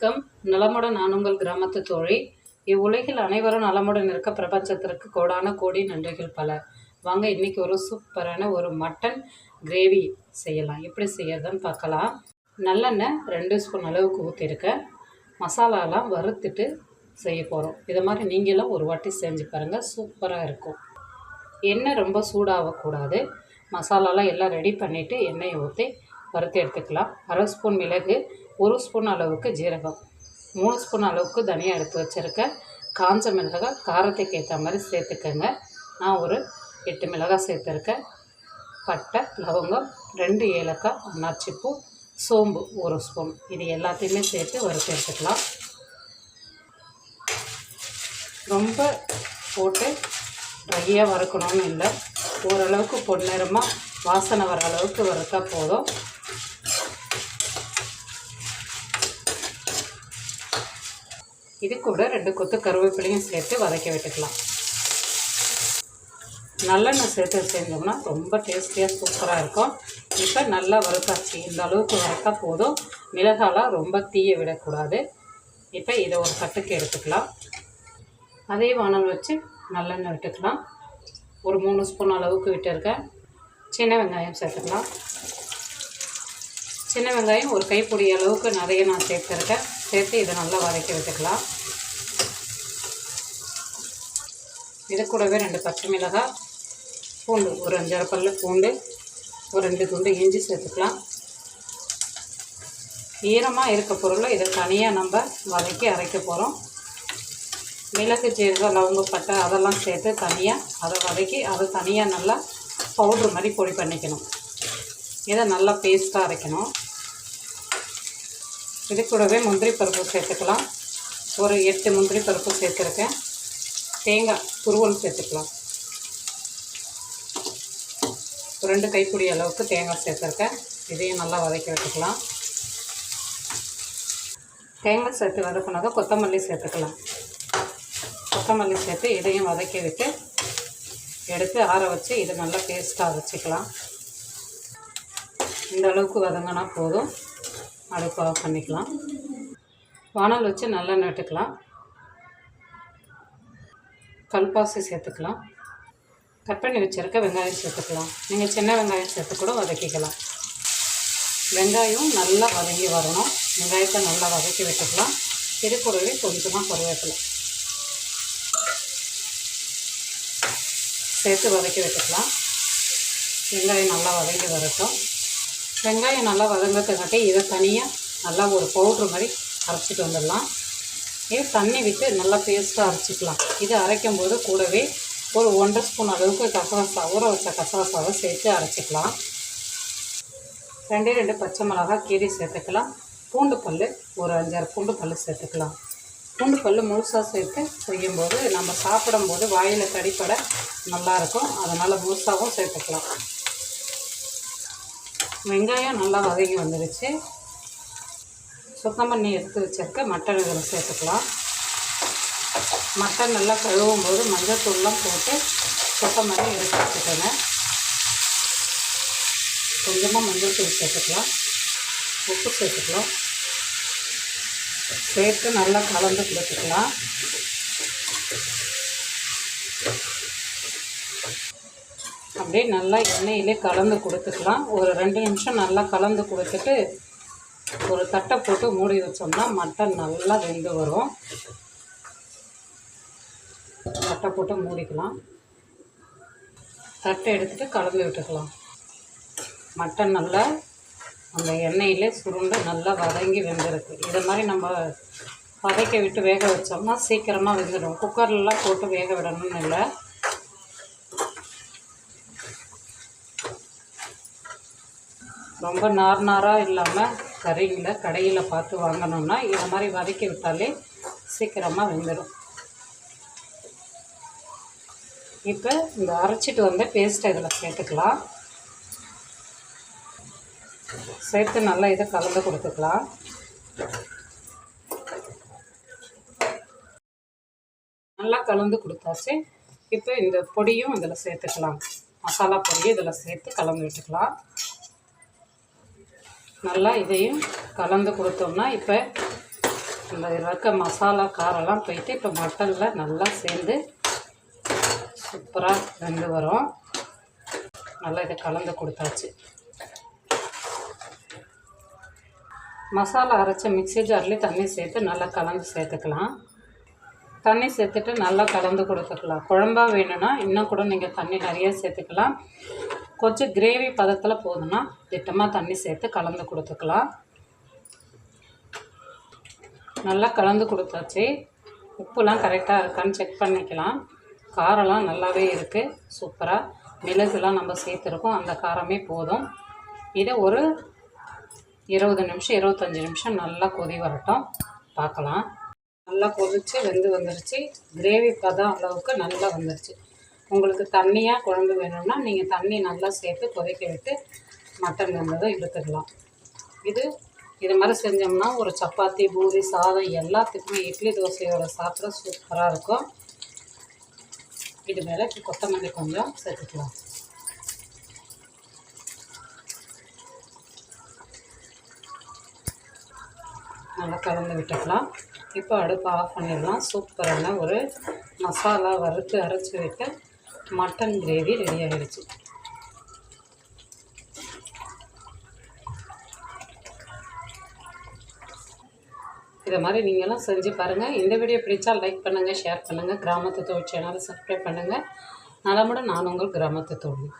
வணக்கம். நலமுடன் நான் உங்கள் கிராமத்து தோழி. இவ்வுலகில் அனைவரும் நலமுடன் இருக்க பிரபஞ்சத்திற்கு கோடான கோடி நன்றிகள் பல. வாங்க இன்றைக்கி ஒரு சூப்பரான ஒரு மட்டன் கிரேவி செய்யலாம். எப்படி செய்யறதுன்னு பார்க்கலாம். நல்லெண்ணெய் ரெண்டு ஸ்பூன் அளவுக்கு ஊற்றிருக்கேன் மசாலாலாம் வறுத்துட்டு செய்ய போகிறோம் இதை மாதிரி நீங்களும் ஒரு வாட்டி செஞ்சு பாருங்கள் சூப்பராக இருக்கும். எண்ணெய் ரொம்ப சூடாகக்கூடாது மசாலாலாம் எல்லாம் ரெடி பண்ணிவிட்டு எண்ணெயை ஊற்றி வறுத்து எடுத்துக்கலாம். அரை ஸ்பூன் மிளகு ஒரு ஸ்பூன் அளவுக்கு ஜீரகம் மூணு ஸ்பூன் அளவுக்கு தனியாக எடுத்து வச்சுருக்கேன் காஞ்ச மிளகாய் காரத்துக்கு ஏற்ற மாதிரி சேர்த்துக்கோங்க. நான் ஒரு எட்டு மிளகாய் சேர்த்துருக்கேன். பட்டை லவங்கம் ரெண்டு ஏலக்காய் அன்னாச்சிப்பூ சோம்பு ஒரு ஸ்பூன். இது எல்லாத்தையுமே சேர்த்து வறுத்து எடுத்துக்கலாம். ரொம்ப போட்டு ட்ரையாக வறுக்கணும்னு இல்லை. ஓரளவுக்கு பொன்னிறமாக வாசனை வர அளவுக்கு வறுத்தா போதும். இது கூட ரெண்டு கொத்து கருவேப்பிலையும் சேர்த்து வதக்கி விட்டுக்கலாம். நல்லெண்ணெய் சேர்த்து செஞ்சோம்னா ரொம்ப டேஸ்டியாக சூப்பராக இருக்கும். இப்போ நல்லா வறுத்தாச்சு. இந்த அளவுக்கு வறுத்தா போதும். மிளகாலாம் ரொம்ப தீய விடக்கூடாது. இப்போ இதை ஒரு கட்டுக்கு எடுத்துக்கலாம். அதே வானல் வச்சு நல்லெண்ணெய் விட்டுக்கலாம். ஒரு மூணு ஸ்பூன் அளவுக்கு விட்டுருக்கேன். சின்ன வெங்காயம் சேர்த்துக்கலாம். சின்ன வெங்காயம் ஒரு கைப்பிடி அளவுக்கு நிறைய நான் சேர்த்துருக்கேன். சேர்த்து இதை நல்லா வதக்கி விட்டுக்கலாம். இது கூடவே ரெண்டு பச்சை மிளகாய் பூண்டு ஒரு அஞ்சரை பல்லு பூண்டு ஒரு ரெண்டு துண்டு இஞ்சி சேர்த்துக்கலாம். ஈரமாக இருக்க பொருளை இதை தனியாக நம்ம வதக்கி அரைக்க போகிறோம் மிளகு ஜீரகம் லவங்க பட்டை அதெல்லாம் சேர்த்து தனியாக அதை வதக்கி அதை தனியாக நல்லா பவுட்ரு மாதிரி பொடி பண்ணிக்கணும். இதை நல்லா பேஸ்ட்டாக அரைக்கணும். இது கூடவே முந்திரி பருப்பு சேர்த்துக்கலாம். ஒரு எட்டு முந்திரி பருப்பு சேர்த்துருக்கேன். தேங்காய் துருவல் சேர்த்துக்கலாம். ரெண்டு கைப்பிடி அளவுக்கு தேங்காய் சேர்த்துருக்கேன். இதையும் நல்லா வதக்கி விட்டுக்கலாம். தேங்காய் சேர்த்து வதக்குனதை கொத்தமல்லி சேர்த்துக்கலாம். கொத்தமல்லி சேர்த்து இதையும் வதக்கி விட்டு எடுத்து ஆற வச்சு இதை நல்லா பேஸ்ட்டாக அரைச்சிக்கலாம். இந்த அளவுக்கு வதங்கினா போதும். அடுப்பு ஆஃப் பண்ணிக்கலாம். வானல் வச்சு நல்லா நட்டுக்கலாம். கல்பாசி சேர்த்துக்கலாம். கட் பண்ணி வச்சுருக்க வெங்காயம் சேர்த்துக்கலாம். நீங்கள் சின்ன வெங்காயம் சேர்த்து கூட வதக்கிக்கலாம். வெங்காயம் நல்லா வதங்கி வரணும். வெங்காயத்தை நல்லா வதக்கி விட்டுக்கலாம். இது கூடவே கொஞ்சமாக கருவேப்பிலை. சேர்த்து வதக்கி விட்டுக்கலாம். வெங்காயம் நல்லா வதங்கி வரட்டும். வெங்காயம் நல்லா வதங்கிறதுக்காட்டி இதை தனியாக நல்லா ஒரு பவுட்ரு மாதிரி அரைச்சிட்டு வந்துடலாம். இது தண்ணி விட்டு நல்லா பேஸ்ட்டாக அரைச்சிக்கலாம். இது அரைக்கும் போது கூடவே ஒரு ஒன்றரை ஸ்பூன் அளவுக்கு கசகசா ஊற வச்ச கசகசாவை சேர்த்து அரைச்சிக்கலாம். ரெண்டே ரெண்டு பச்சை மிளகாய் கீரி சேர்த்துக்கலாம். பூண்டு பல் ஒரு அஞ்சாறு பூண்டு பல் சேர்த்துக்கலாம். பூண்டு பல் முழுசாக சேர்த்து செய்யும்போது நம்ம சாப்பிடும்போது வாயில் கடிப்பட நல்லாயிருக்கும். அதனால் முழுசாகவும் சேர்த்துக்கலாம். வெங்காயம் நல்லா வதங்கி வந்துடுச்சு சுத்தம் பண்ணி எடுத்து வச்சிருக்க மட்டன் இதில் சேர்த்துக்கலாம். மட்டன் நல்லா கழுவும் போது மஞ்சள் தூள்லாம் போட்டு சுத்தம் பண்ணி எடுத்து வச்சுக்கோங்க. கொஞ்சமாக மஞ்சள் தூள் சேர்த்துக்கலாம். உப்பு சேர்த்துக்கலாம். சேர்த்து நல்லா கலந்து கொடுத்துக்கலாம். அப்படியே நல்லா எண்ணெயிலே கலந்து கொடுத்துக்கலாம். ஒரு ரெண்டு நிமிஷம் நல்லா கலந்து கொடுத்துட்டு ஒரு தட்டை போட்டு மூடி வச்சோம்னா மட்டன் நல்லா வெந்து வரும். தட்டை போட்டு மூடிக்கலாம். தட்டை எடுத்துகிட்டு கலந்து விட்டுக்கலாம். மட்டன் நல்லா அந்த எண்ணெயிலே சுருண்டு நல்லா வதங்கி வெந்திருக்கு. இதை மாதிரி நம்ம வதக்க விட்டு வேக வச்சோம்னா சீக்கிரமாக வெந்துடும். குக்கர்லலாம் போட்டு வேக விடணும்னு இல்லை. ரொம்ப நார் நாராக இல்லாமல் கறியில் கடையில் பார்த்து வாங்கினோம்னா இதை மாதிரி வதக்கி விட்டாலே சீக்கிரமாக வெந்துடும் இப்போ இந்த அரைச்சிட்டு வந்த பேஸ்ட்டை இதில் சேர்த்துக்கலாம். சேர்த்து நல்லா இதை கலந்து கொடுத்துக்கலாம். நல்லா கலந்து கொடுத்தாச்சு. இப்போ இந்த பொடியும் இதில் சேர்த்துக்கலாம். மசாலா பொடியும் இதில் சேர்த்து கலந்து விட்டுக்கலாம். நல்லா இதையும் கலந்து கொடுத்தோம்னா இப்போ இந்த இருக்க மசாலா காரெல்லாம் போயிட்டு இப்போ மட்டனில் நல்லா சேர்ந்து சூப்பராக வெந்து வரும். நல்லா இதை கலந்து கொடுத்தாச்சு. மசாலா அரைச்ச மிக்ஸி ஜார்லேயே தண்ணி சேர்த்து நல்லா கலந்து சேர்த்துக்கலாம். தண்ணி சேர்த்துட்டு நல்லா கலந்து கொடுத்துக்கலாம். குழம்பா வேணும்னா இன்னும் கூட நீங்கள் தண்ணி நிறைய சேர்த்துக்கலாம். கொஞ்சம் கிரேவி பதத்தில் போதுன்னா திட்டமாக தண்ணி சேர்த்து கலந்து கொடுத்துக்கலாம். நல்லா கலந்து கொடுத்தாச்சு. உப்புலாம் கரெக்டாக இருக்கான்னு செக் பண்ணிக்கலாம். காரம்லாம் நல்லாவே இருக்குது சூப்பராக மிளகுலாம் நம்ம சேர்த்துருக்கோம். அந்த காரமே போதும். இதை ஒரு இருபது நிமிஷம் இருபத்தஞ்சி நிமிஷம் நல்லா கொதி வரட்டும். பார்க்கலாம். நல்லா கொதிச்சு வெந்து வந்துருச்சு. கிரேவி பதம் அளவுக்கு நல்லா வந்துருச்சு. உங்களுக்கு தண்ணியாக குழம்பு வேணும்னா நீங்கள் தண்ணி நல்லா சேர்த்து கொதிக்க விட்டு மட்டன் வெந்ததை எடுத்துக்கலாம். இது இது மாதிரி செஞ்சோம்னா ஒரு சப்பாத்தி பூரி சாதம் எல்லாத்துக்குமே இட்லி தோசையோட சாப்பிட சூப்பராக இருக்கும். இது மேலே கொத்தமல்லி கொஞ்சம் சேர்த்துக்கலாம். நல்லா கலந்து விட்டுக்கலாம். இப்போ அடுப்பு ஆஃப் பண்ணிடலாம். சூப்பரான ஒரு மசாலா வறுத்து அரைச்சி விட்டு மட்டன் கிரேவி ரெடி ஆகிடுச்சு இதை மாதிரி நீங்களும் செஞ்சு பாருங்கள் இந்த வீடியோ பிடிச்சா லைக் பண்ணுங்கள் ஷேர் பண்ணுங்கள் கிராமத்து தோழி சேனலை சப்ஸ்கிரைப் பண்ணுங்கள் நலமுடன் நான் உங்கள் கிராமத்து தொழில்.